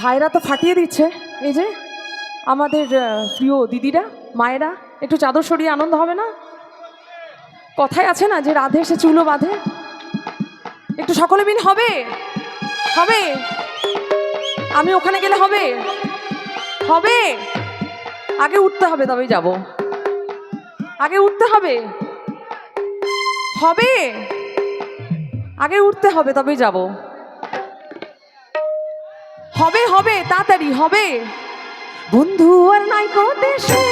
ভাইরা তো ফাটিয়ে দিচ্ছে। এই যে, আমাদের প্রিয় দিদিরা, মায়েরা, একটু চাদর সরিয়ে আনন্দ হবে না? কথায় আছে না যে রাধে সে চুলো বাঁধে? একটু সকলে মিল হবে? হবে? আমি ওখানে গেলে হবে? হবে? আগে উঠতে হবে তবেই যাব। আগে উঠতে হবে? হবে? আগে উঠতে হবে তবেই যাব। হবে হবে তাড়াতাড়ি হবে। বন্ধু আর নাই দেশে।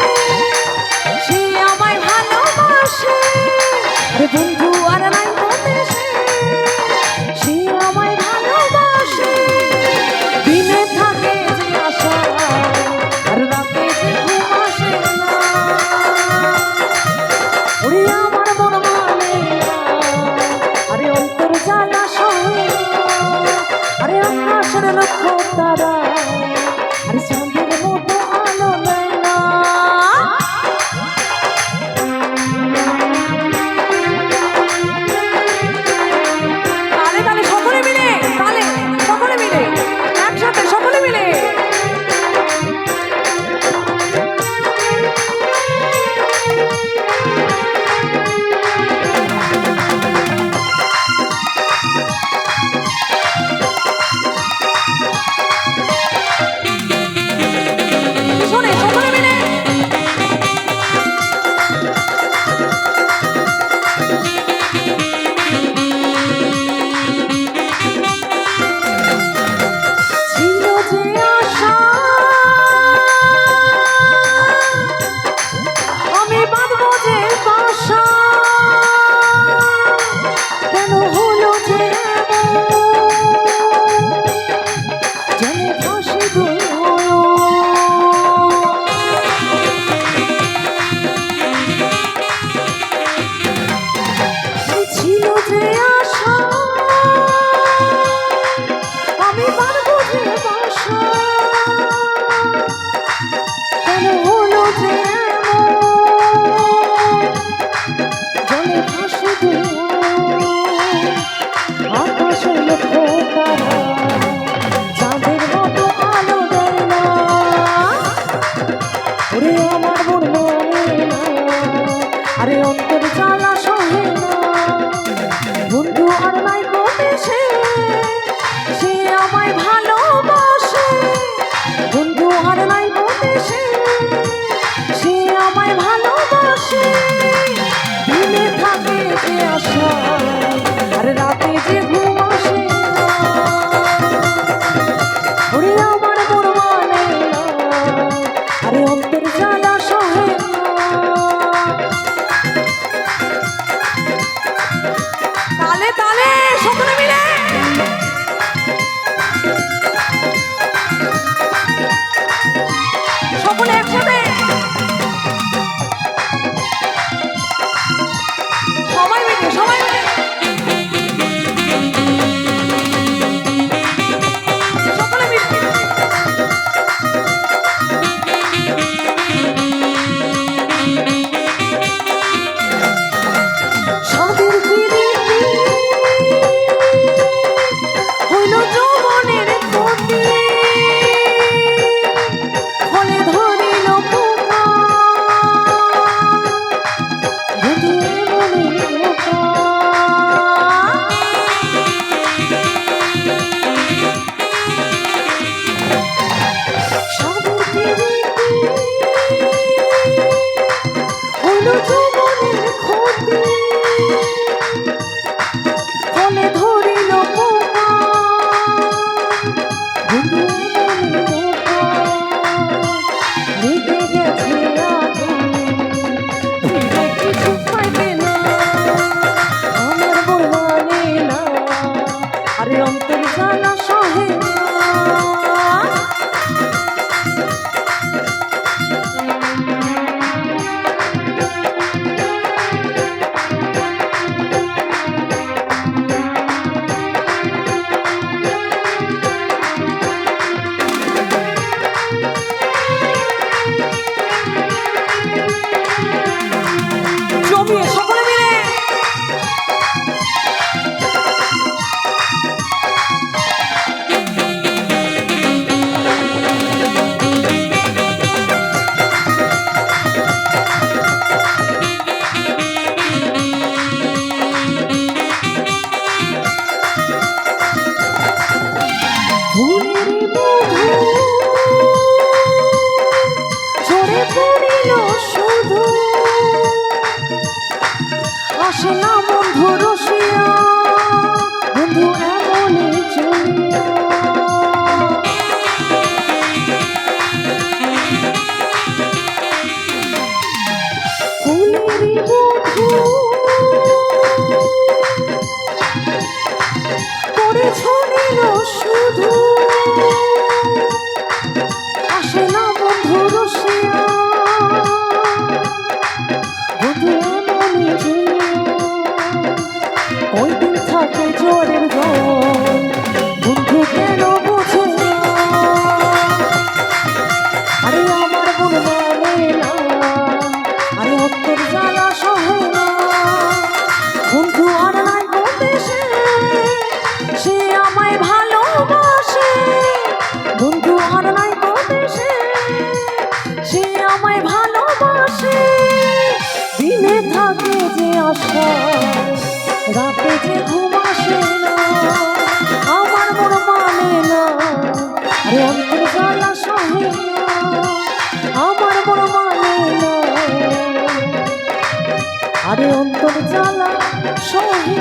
আদর জ্বালা সহে আসে না বন্ধু রসিয়া। বন্ধু এমন ফুলের বধূ আশা রাতে যে ঘুম আসে না। আমার মন মানে না। আরে অন্তর জ্বালা সহে না। আমার বড় মানে আরে অন্তর জ্বালা সহে